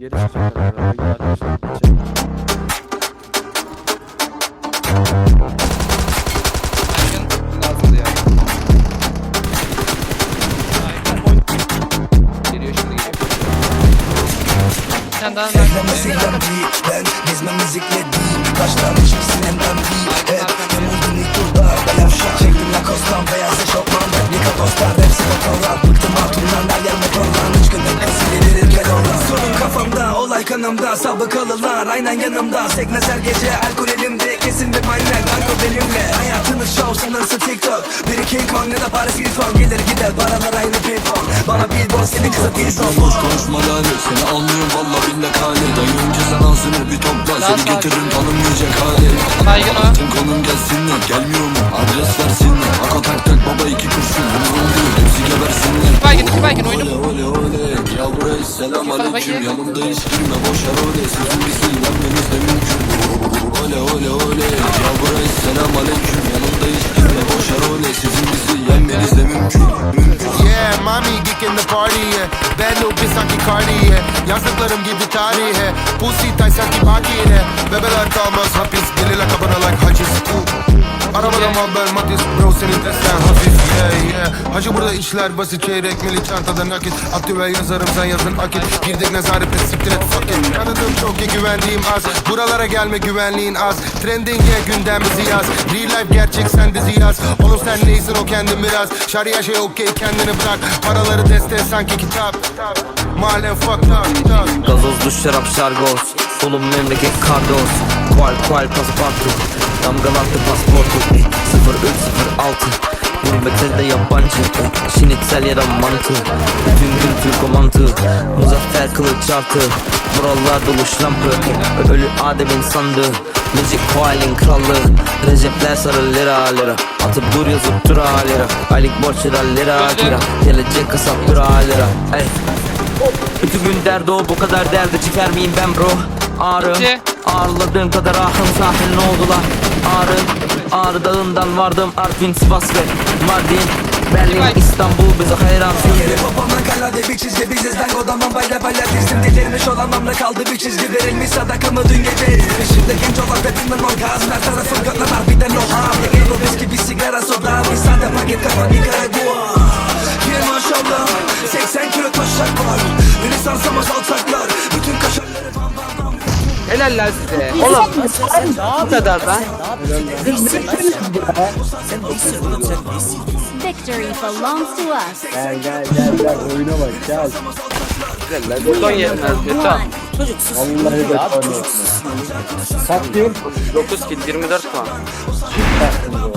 Geri çıkacaklar tane daha var. Sevmesiyle değil Ben gezme müzikle değil çıksın hemden değil Hep hem oldun ilk turda Beyaz şak çektim Lacoste'dan Beyaz eşofman Replika dostlar Hepsi motorlar kafamda olay kanımda. Sabıkalılar aynen yanımda. Sekmez her gece alkol elimde. Kesin bir manyak narko benimle. Hayatının şov sınırsız TikTok. Biri King Kong ya da Paris Hilton. Gelir gider paralar aynı pimpon. Bana billboard senin kıza dilson Boş konuşma lale Seni anlıyorum. Valla billah hale Dayı önce sen ağzını bir topla. Seni getiririm tanınmayacak hale Baygın o. Tüm konum gelsinler Gelmiyor mu? Adres versinler. Aka selam aleyküm. Yanımda hiç girme boşver ole Sizin bizi yenmeniz de mümkün Ole ole ole Gel buraya selam aleyküm Yanımda hiç girme boşver ole Sizin bizi yenmeniz de mümkün Mümkün Yeah, mami geek in the party yeah. Bad little bitch sanki Cardi yeah. Yazdıklarım gibi tarihe Pussy tay sanki bakire Bebeler kalmaz hapis Gelirler kapına like haciz. Arabada Mabel Matiz Bro senin Teslan hafif yeah. Hacı burada işler basit çeyrek mili çantada nakit. Aktüel yazarım sen yazın akit. Girdik nezarete siktir et fuck it. Tanıdığım çok iyi güvendiğim az. Buralara gelme güvenliğin az. Trending yeah gündemimizi yaz. Real life gerçek sen dizi yaz. Oğlum sen neysin o kendin biraz. Şarya şey okey kendini bırak. Paraları deste sanki kitap. Mahallen fucked up. Gazozlu şarap şargoz. Solum memleket kardos. Kual kual paspartu. Damgalattı pasportu. 0306 Gurbette de yabancı. Şinitsel yaran mantı. Bütün gün Türk mantı. Muzaffer kılıç artı. Buralar dolu şlampı Ölü Adem insandı Müzik kualin krallığı. Recepler sarı lira lira. Atıp dur yazıp dur lira Aylık borç lira lira lira Gelecek kasap dur lira Ey. Kötü gün derdi o bu kadar derdi çıkar mıyım ben bro? Ağrım. Bitti. Ağrıladığım kadar ahım zaten ne oldu lan Ağrı dağından vardım Artvin Sivas ve Mardin Berlin. İstanbul. Bize hayran Yeri babamdan kalade bir çizgi Biziz ben odaman bayla bayla dizdim Delirmiş olan mamla kaldı bir çizgi. Verilmiş sadakamı dün gece? Şimdi genç olan hepimden orgazm Helal lan size. Oğlum. Bu kadar lan. Victory belongs to us. Gel gel gel gel oyuna bak gel. Beton yetmez beton. Vallahi de oynuyorsun. Kaç kill? 9 kill 24 puan. Süpersin bu